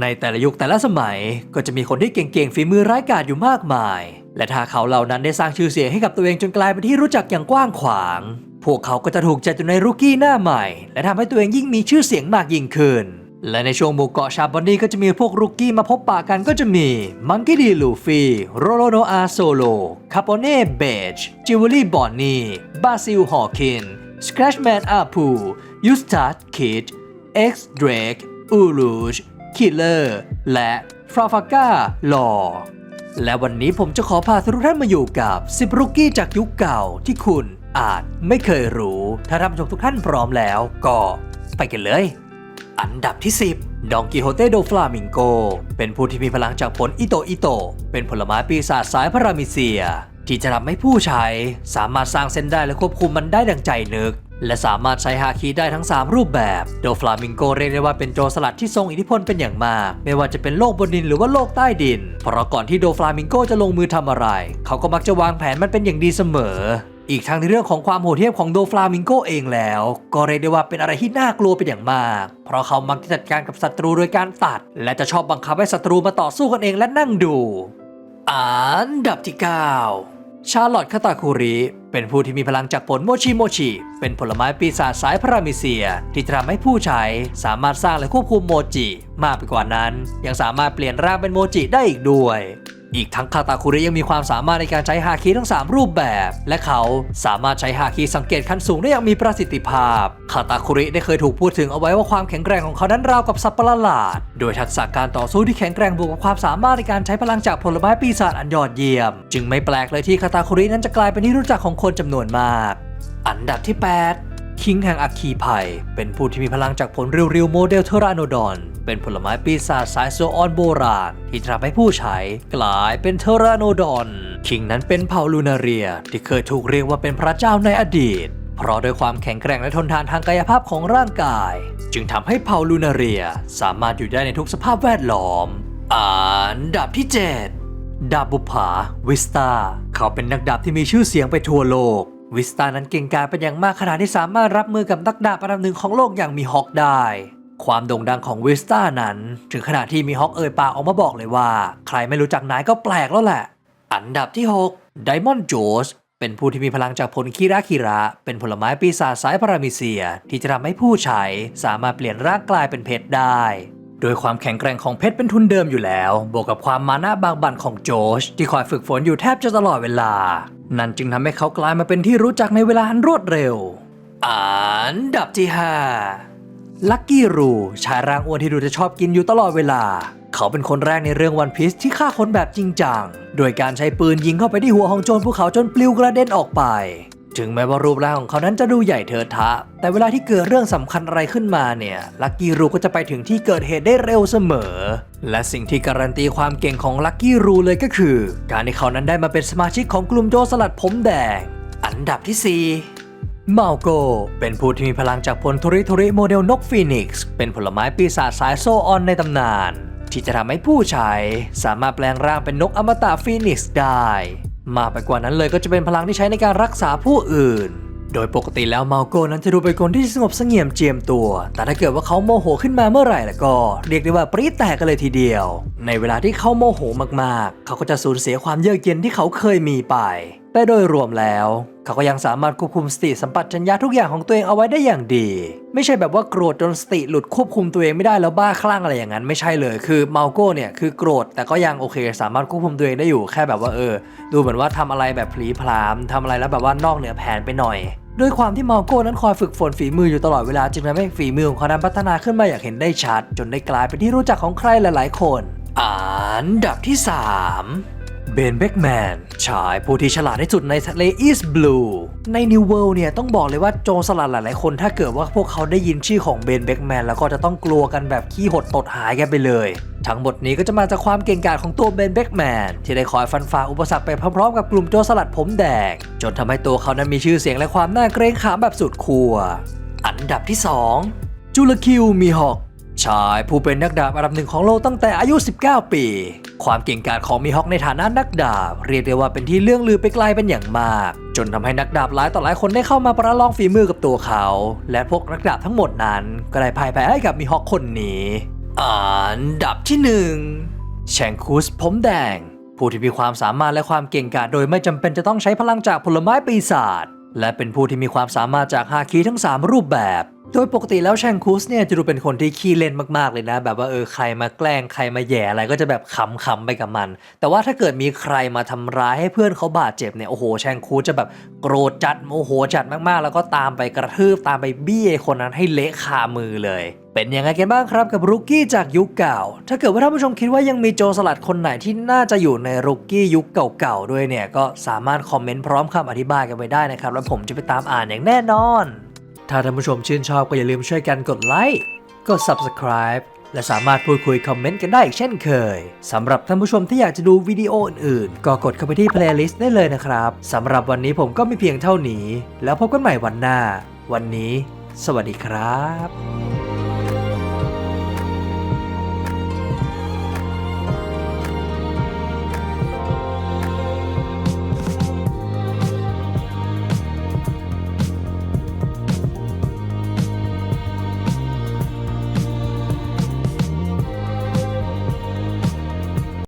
ในแต่ละยุคแต่ละสมัย ก็จะมีคนที่เก่งๆฝีมือร้ายกาจอยู่มากมาย และถ้าเขาเหล่านั้นได้สร้างชื่อเสียงให้กับตัวเองจนกลายเป็นที่รู้จักอย่างกว้างขวาง พวกเขาก็จะถูกจัดอยู่ในรุกี้หน้าใหม่ และทำให้ตัวเองยิ่งมีชื่อเสียงมากยิ่งขึ้น และในช่วงหมู่เกาะชาบอนนี่ก็จะมีพวกรุกี้มาพบปะกันก็จะมีมังกี้ดีลูฟี่โรโลโนอาโซโลคาโปเน่เบจจิวเวลรี่บอนนี่บาซิลฮอว์คินสครัชแมนอาพูยูสตัสคิด X Drake u l u j Killer และฟราฟาก้าลอและวันนี้ผมจะขอพาทุกท่านมาอยู่กับ 10 รุกกี้จากยุคเก่าที่คุณอาจไม่เคยรู้ ถ้าท่านผู้ชมทุกท่านพร้อมแล้วก็ไปกันเลย อันดับที่ 10 ดองกิโฮเตโดฟลามิงโก เป็นผู้ที่มีพลังจากผลอิโตอิโต เป็นผลไม้ปีศาจสายพารามิเซีย ที่จะทำให้ผู้ใช้สามารถสร้างเส้นได้และควบคุมมันได้ดังใจนึก และสามารถใช้ฮาคิได้ทั้ง 3 รูปแบบ โดฟลามิงโกเรียกได้ว่าเป็นโจรสลัดที่ทรงอิทธิพลเป็นอย่างมาก ไม่ว่าจะเป็นโลกบนดินหรือว่าโลกใต้ดิน เพราะก่อนที่โดฟลามิงโกจะลงมือทำอะไร เขาก็มักจะวางแผนมันเป็นอย่างดีเสมอ อีกทั้งในเรื่องของความโหดเหี้ยมของโดฟลามิงโกเองแล้ว ก็เรียกได้ว่าเป็นอะไรที่น่ากลัวเป็นอย่างมาก เพราะเขามักจะจัดการกับศัตรูโดยการตัด และจะชอบบังคับให้ศัตรูมาต่อสู้กันเองและนั่งดู อันดับที่ 9 ชาร์ลอตคาตาคุริ เป็นผู้ที่มีพลังจากผลโมชิโมชิ เป็นผลไม้ปีศาจสายพารามิเซีย ที่ทำให้ผู้ใช้สามารถสร้างและควบคุมโมจิ มากไปกว่านั้น ยังสามารถเปลี่ยนร่างเป็นโมจิได้อีกด้วย อีกทั้งคาตาคุริยังมีความสามารถในการใช้ฮาคิทั้ง 3 รูปแบบ และเขาสามารถใช้ฮาคิสังเกตขั้นสูงได้อย่างมีประสิทธิภาพ คาตาคุริได้เคยถูกพูดถึงเอาไว้ว่าความแข็งแกร่งของเขานั้นราวกับสัตว์ประหลาด โดยทักษะการต่อสู้ที่แข็งแกร่งบวกกับความสามารถในการใช้พลังจากผลไม้ปีศาจอันยอดเยี่ยม จึงไม่แปลกเลยที่คาตาคุรินั้นจะกลายเป็นที่รู้จักของคนจำนวนมาก อันดับที่ 8 คิงแห่งอัคคีภัยเป็นผู้ที่มีพลังจากผลริวริวโมเดลเทราโนดอน เป็นผลไม้ปีศาจสายโซออนโบราณ ที่ทำให้ผู้ใช้กลายเป็นเทราโนดอน คิงนั้นเป็นเผ่าลูนาเรีย ที่เคยถูกเรียกว่าเป็นพระเจ้าในอดีต เพราะด้วยความแข็งแกร่งและทนทานทางกายภาพของร่างกาย จึงทำให้เผ่าลูนาเรียสามารถอยู่ได้ในทุกสภาพแวดล้อมอันดับที่ 7 ดาบบุภาวิสตาเขาเป็นนักดาบที่มีชื่อเสียงไปทั่วโลกวิสตานั้นเก่งกาจเป็นอย่างมากขนาดที่สามารถรับมือกับนักดาบอันดับหนึ่งของโลกอย่างมีฮอกได้ ความโด่งดังของวิสตานั้น ถึงขนาดที่มีฮอกเอ่ยปากออกมาบอกเลยว่า ใครไม่รู้จักนายก็แปลกแล้วแหละ อันดับที่6ไดมอนด์โจสเป็นผู้ที่มีพลังจากผลคิระคิระ เป็นผลไม้ปีศาจสายพารามิเซีย ที่จะทำให้ผู้ใช้สามารถเปลี่ยนร่างกลายเป็นเพชรได้ โดยความแข็งแกร่งของเพชรเป็นทุนเดิมอยู่แล้ว บวกกับความมานะบางบันของโจชที่คอยฝึกฝนอยู่แทบจะตลอดเวลา นั่นจึงทำให้เขากลายมาเป็นที่รู้จักในเวลาอันรวดเร็ว อันดับที่5 ลักกี้รูชายร่างอ้วนที่ดูจะชอบกินอยู่ตลอดเวลา เขาเป็นคนแรกในเรื่องวันพีซที่ฆ่าคนแบบจริงจัง โดยการใช้ปืนยิงเข้าไปที่หัวของโจรภูเขาจนปลิวกระเด็นออกไป ถึงแม้ว่ารูปร่างของเขานั้นจะดูใหญ่เถิดทะ แต่เวลาที่เกิดเรื่องสำคัญอะไรขึ้นมาเนี่ยลักกี้รูก็จะไปถึงที่เกิดเหตุได้เร็วเสมอ และสิ่งที่การันตีความเก่งของลักกี้รูเลยก็คือ การที่เขานั้นได้มาเป็นสมาชิกของกลุ่มโจรสลัดผมแดง อันดับที่4 มาโกเป็นผู้ที่มีพลังจากผลทริทริโมเดลนกฟีนิกซ์เป็นผลไม้ปีศาจสายโซออนในตำนาน ที่จะทำให้ผู้ใช้สามารถแปลงร่างเป็นนกอมตะฟีนิกซ์ได้ มากไปกว่านั้นเลยก็จะเป็นพลังที่ใช้ในการรักษาผู้อื่น โดยปกติแล้วเมาโกนั้นจะดูเป็นคนที่สงบเสงี่ยมเจียมตัว แต่ถ้าเกิดว่าเขาโมโหขึ้นมาเมื่อไหร่แล้วก็ เรียกได้ว่าปรี๊ดแตกกันเลยทีเดียว ในเวลาที่เขาโมโหมากๆ เขาก็จะสูญเสียความเยือกเย็นที่เขาเคยมีไปแต่โดยรวมแล้ว เขาก็ยังสามารถควบคุมสติสัมปชัญญะทุกอย่างของตัวเองเอาไว้ได้อย่างดี ไม่ใช่แบบว่าโกรธจนสติหลุดควบคุมตัวเองไม่ได้แล้วบ้าคลั่งอะไรอย่างนั้นไม่ใช่เลยคือเมาโก้เนี่ยคือโกรธแต่ก็ยังโอเค สามารถควบคุมตัวเองได้อยู่แค่แบบว่าเออ ดูเหมือนว่าทำอะไรแบบผลีพรามทำอะไรแล้วแบบว่านอกเหนือแผนไปหน่อยด้วยความที่เมาโก้นั้นคอยฝึกฝนฝีมืออยู่ตลอดเวลาจึงทำให้ฝีมือของเขานั้นพัฒนาขึ้นมาอย่างเห็นได้ชัด จนได้กลายเป็นที่รู้จักของใครหลาย ๆ คน อันดับที่ 3 เบนเบกแมนชายผู้ที่ฉลาดที่สุดในทะเลอีสต์บลูในนิวเวิลด์เนี่ยต้องบอกเลยว่าโจรสลัดหลาย ๆ คนถ้าเกิดว่าพวกเขาได้ยินชื่อของเบนเบกแมนแล้วก็จะต้องกลัวกันแบบขี้หดตดหายกันไปเลยทั้งหมดนี้ก็จะมาจากความเก่งกาจของตัวเบนเบกแมนที่ได้คอยฟันฝ่าอุปสรรคไปพร้อมๆกับกลุ่มโจรสลัดผมแดง จนทำให้ตัวเขานั้นมีชื่อเสียงและความน่าเกรงขามแบบสุดขั้วอันดับที่ 2จูลคิวมีฮอก ชายผู้เป็นนักดาบอันดับหนึ่งของโลกตั้งแต่อายุ 19 ปี ความเก่งกาจของมีฮอกในฐานะนักดาบ เรียกได้ว่าเป็นที่เรื่องลือไปไกลเป็นอย่างมาก จนทำให้นักดาบหลายต่อหลายคนได้เข้ามาประลองฝีมือกับตัวเขา และพวกนักดาบทั้งหมดนั้น ก็ได้พ่ายแพ้ให้กับมีฮอกคนนี้อันดับที่หนึ่งแชงคุสผมแดง ผู้ที่มีความสามารถและความเก่งกาจโดยไม่จำเป็นจะต้องใช้พลังจากผลไม้ปีศาจและเป็นผู้ที่มีความสามารถจากฮาคีทั้ง 3 รูปแบบ โดยปกติแล้วแชงคุสเนี่ยจะดูเป็นคนที่ขี้เล่นมากๆเลยนะ แบบว่าเออใครมาแกล้งใครมาแย่อะไรก็จะแบบขำๆไปกับมัน แต่ว่าถ้าเกิดมีใครมาทำร้ายให้เพื่อนเขาบาดเจ็บเนี่ยโอ้โหแชงคุสจะแบบโกรธจัดโมโหจัดมากๆ แล้วก็ตามไปกระทืบตามไปบี้คนนั้นให้เละคามือเลยเป็นยังไงกันบ้างครับกับรุกกี้จากยุคเก่า ถ้าเกิดว่าท่านผู้ชมคิดว่ายังมีโจรสลัดคนไหนที่น่าจะอยู่ในรุกกี้ยุคเก่าๆด้วยเนี่ยก็สามารถคอมเมนต์พร้อมคำอธิบายกันไว้ได้นะครับ แล้วผมจะไปตามอ่านอย่างแน่นอน ถ้าท่านผู้ชมชื่นชอบก็อย่าลืมช่วยกันกดไลค์กด subscribe และสามารถพูดคุยคอมเมนต์กันได้อีกเช่นเคย สำหรับท่านผู้ชมที่อยากจะดูวิดีโออื่นๆ ก็กดเข้าไปที่ playlist ได้เลยนะครับ สำหรับวันนี้ผมก็มีเพียงเท่านี้ แล้วพบกันใหม่วันหน้า วันนี้ สวัสดีครับ